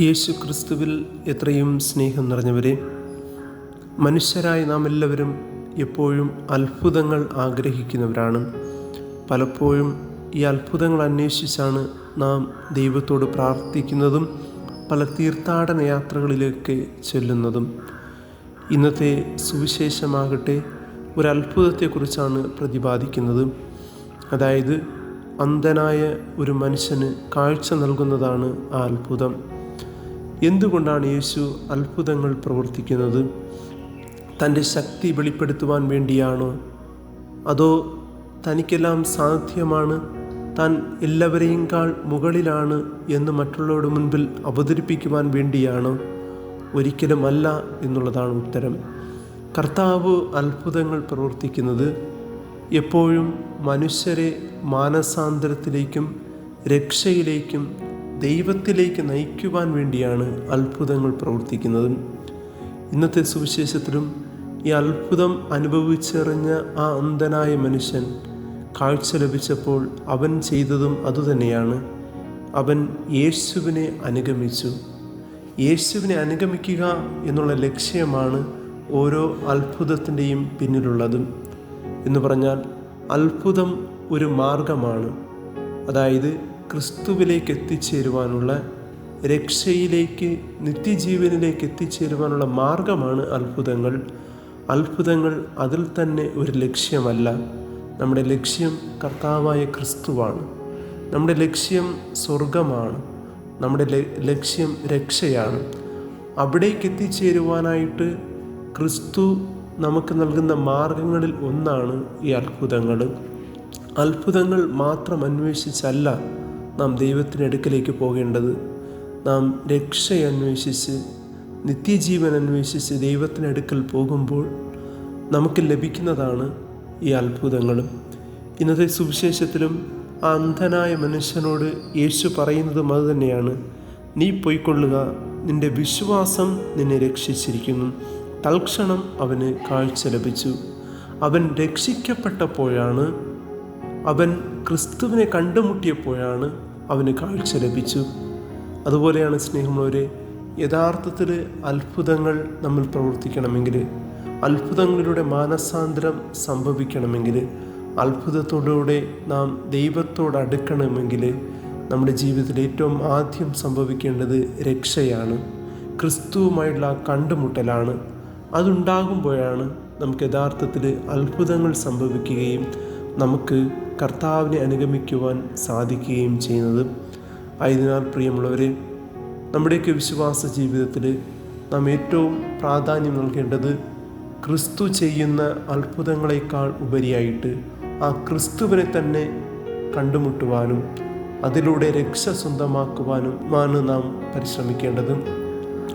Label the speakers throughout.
Speaker 1: യേശു ക്രിസ്തുവിൽ എത്രയും സ്നേഹം നിറഞ്ഞവരെ മനുഷ്യരായ നാം എല്ലാവരും എപ്പോഴും അത്ഭുതങ്ങൾ ആഗ്രഹിക്കുന്നവരാണ്. പലപ്പോഴും ഈ അത്ഭുതങ്ങൾ അന്വേഷിച്ചാണ് നാം ദൈവത്തോട് പ്രാർത്ഥിക്കുന്നതും പല തീർത്ഥാടന യാത്രകളിലേക്ക് ചെല്ലുന്നതും. ഇന്നത്തെ സുവിശേഷമാകട്ടെ ഒരു അത്ഭുതത്തെക്കുറിച്ചാണ് പ്രതിപാദിക്കുന്നത്. അതായത് അന്ധനായ ഒരു മനുഷ്യന് കാഴ്ച നൽകുന്നതാണ് ആ അത്ഭുതം. എന്തുകൊണ്ടാണ് യേശു അത്ഭുതങ്ങൾ പ്രവർത്തിക്കുന്നത്? തന്റെ ശക്തി വെളിപ്പെടുത്തുവാൻ വേണ്ടിയാണോ? അതോ തനിക്കെല്ലാം സാധ്യമാണ്? താൻ എല്ലാവരെയുംക്കാൾ മുകളിലാണ് എന്ന് മറ്റുള്ളവരുടെ മുൻപിൽ അവതരിപ്പിക്കുവാൻ വേണ്ടിയാണോ? ഒരിക്കലുമല്ല എന്നുള്ളതാണ് ഉത്തരം. കർത്താവ് അത്ഭുതങ്ങൾ പ്രവർത്തിക്കുന്നത് എപ്പോഴും മനുഷ്യരെ മാനസാന്തരത്തിലേക്കും രക്ഷയിലേക്കും ദൈവത്തിലേക്ക് നയിക്കുവാൻ വേണ്ടിയാണ് അത്ഭുതങ്ങൾ പ്രവർത്തിക്കുന്നത്. ഇന്നത്തെ സുവിശേഷത്തിലും ഈ അത്ഭുതം അനുഭവിച്ചറിഞ്ഞ ആ അന്ധനായ മനുഷ്യൻ കാഴ്ച ലഭിച്ചപ്പോൾ അവൻ ചെയ്തതും അതുതന്നെയാണ്. അവൻ യേശുവിനെ അനുഗമിച്ചു. യേശുവിനെ അനുഗമിക്കുക എന്നുള്ള ലക്ഷ്യമാണ് ഓരോ അത്ഭുതത്തിന്റെയും പിന്നിലുള്ളതും എന്ന് പറഞ്ഞാൽ അത്ഭുതം ഒരു മാർഗമാണ്. അതായത് ക്രിസ്തുവിലേക്ക് എത്തിച്ചേരുവാനുള്ള രക്ഷയിലേക്ക് നിത്യജീവനിലേക്ക് എത്തിച്ചേരുവാനുള്ള മാർഗമാണ് അത്ഭുതങ്ങൾ. അത്ഭുതങ്ങൾ അതിൽ തന്നെ ഒരു ലക്ഷ്യമല്ല. നമ്മുടെ ലക്ഷ്യം കർത്താവായ ക്രിസ്തുവാണ്. നമ്മുടെ ലക്ഷ്യം സ്വർഗമാണ് നമ്മുടെ ലക്ഷ്യം രക്ഷയാണ്. അവിടേക്ക് എത്തിച്ചേരുവാനായിട്ട് ക്രിസ്തു നമുക്ക് നൽകുന്ന മാർഗങ്ങളിൽ ഒന്നാണ് ഈ അത്ഭുതങ്ങൾ. അത്ഭുതങ്ങൾ മാത്രം അന്വേഷിച്ചല്ല നാം ദൈവത്തിനടുക്കലേക്ക് പോകേണ്ടത് നാം രക്ഷ അന്വേഷിച്ച് നിത്യജീവൻ അന്വേഷിച്ച് ദൈവത്തിനടുക്കൽ പോകുമ്പോൾ നമുക്ക് ലഭിക്കുന്നതാണ് ഈ അത്ഭുതങ്ങളും. ഇന്നത്തെ സുവിശേഷത്തിലും ആ അന്ധനായ മനുഷ്യനോട് യേശു പറയുന്നതും അതുതന്നെയാണ് നീ പോയിക്കൊള്ളുക നിന്റെ വിശ്വാസം നിന്നെ രക്ഷിച്ചിരിക്കുന്നു. തൽക്ഷണം അവന് കാഴ്ച ലഭിച്ചു. അവൻ രക്ഷിക്കപ്പെട്ടപ്പോഴാണ് അവൻ ക്രിസ്തുവിനെ കണ്ടുമുട്ടിയപ്പോഴാണ് അവന് കാഴ്ച ലഭിച്ചു. അതുപോലെയാണ് സ്നേഹമുള്ളവരെ യഥാർത്ഥത്തിൽ അത്ഭുതങ്ങൾ നമ്മൾ പ്രവർത്തിക്കണമെങ്കിൽ അത്ഭുതങ്ങളിലൂടെ മാനസാന്തരം സംഭവിക്കണമെങ്കിൽ അത്ഭുതത്തോടുകൂടെ നാം ദൈവത്തോട് അടുക്കണമെങ്കിൽ നമ്മുടെ ജീവിതത്തിൽ ഏറ്റവും ആദ്യം സംഭവിക്കേണ്ടത് രക്ഷയാണ്. ക്രിസ്തുവുമായിട്ടുള്ള ആ കണ്ടുമുട്ടലാണ്. അതുണ്ടാകുമ്പോഴാണ് നമുക്ക് യഥാർത്ഥത്തിൽ അത്ഭുതങ്ങൾ സംഭവിക്കുകയും നമുക്ക് കർത്താവിനെ അനുഗമിക്കുവാൻ സാധിക്കുകയും ചെയ്യുന്നത്. ആയതിനാൽ പ്രിയമുള്ളവരെ നമ്മുടെയൊക്കെ വിശ്വാസ ജീവിതത്തിൽ നാം ഏറ്റവും പ്രാധാന്യം നൽകേണ്ടത് ക്രിസ്തു ചെയ്യുന്ന അത്ഭുതങ്ങളെക്കാൾ ഉപരിയായിട്ട് ആ ക്രിസ്തുവിനെ തന്നെ കണ്ടുമുട്ടുവാനും അതിലൂടെ രക്ഷ സ്വന്തമാക്കുവാനും ആണ് നാം പരിശ്രമിക്കേണ്ടത്.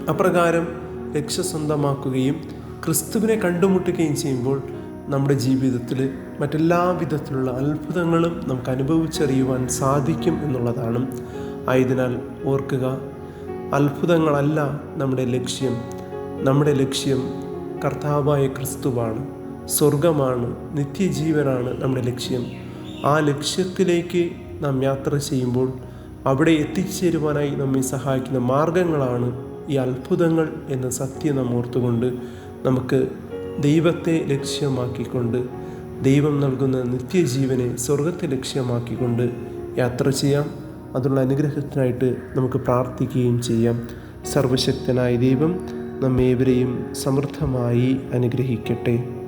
Speaker 1: അപ്രകാരം രക്ഷ സ്വന്തമാക്കുകയും ക്രിസ്തുവിനെ കണ്ടുമുട്ടുകയും ചെയ്യുമ്പോൾ നമ്മുടെ ജീവിതത്തിൽ മറ്റെല്ലാ വിധത്തിലുള്ള അത്ഭുതങ്ങളും നമുക്ക് അനുഭവിച്ചറിയുവാൻ സാധിക്കും എന്നുള്ളതാണ്. ആയതിനാൽ ഓർക്കുക അത്ഭുതങ്ങളല്ല നമ്മുടെ ലക്ഷ്യം. നമ്മുടെ ലക്ഷ്യം കർത്താവായ ക്രിസ്തുവാണ്. സ്വർഗമാണ് നിത്യജീവനാണ് നമ്മുടെ ലക്ഷ്യം. ആ ലക്ഷ്യത്തിലേക്ക് നാം യാത്ര ചെയ്യുമ്പോൾ അവിടെ എത്തിച്ചേരുവാനായി നമ്മെ സഹായിക്കുന്ന മാർഗങ്ങളാണ് ഈ അത്ഭുതങ്ങൾ എന്ന സത്യം നാം ഓർത്തുകൊണ്ട് നമുക്ക് ദൈവത്തെ ലക്ഷ്യമാക്കിക്കൊണ്ട് ദൈവം നൽകുന്ന നിത്യജീവനെ സ്വർഗത്തെ ലക്ഷ്യമാക്കിക്കൊണ്ട് യാത്ര ചെയ്യാം. അതിനുള്ള അനുഗ്രഹത്തിനായിട്ട് നമുക്ക് പ്രാർത്ഥിക്കുകയും ചെയ്യാം. സർവശക്തനായ ദൈവം നമ്മേവരെയും സമൃദ്ധമായി അനുഗ്രഹിക്കട്ടെ.